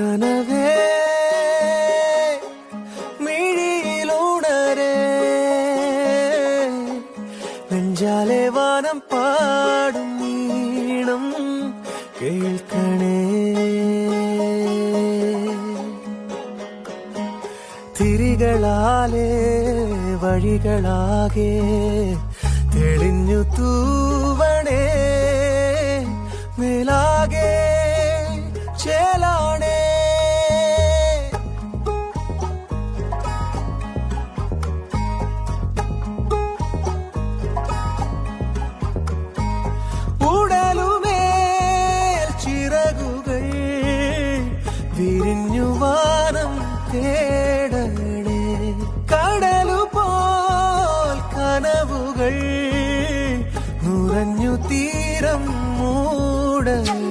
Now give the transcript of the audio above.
കനവേ മിഴിയിലുണരേ. നെഞ്ചാലെ വാനം പാടും നീണം കേൾക്കണേ. തിരികളാലേ വഴികളാകെ തെളിഞ്ഞു തൂവണേ. മേലാകെ വിരിഞ്ഞു വാനം തേടണേ. കടലു പോൽ കനവുകൾ നുറഞ്ഞു തീരം മൂടണേ.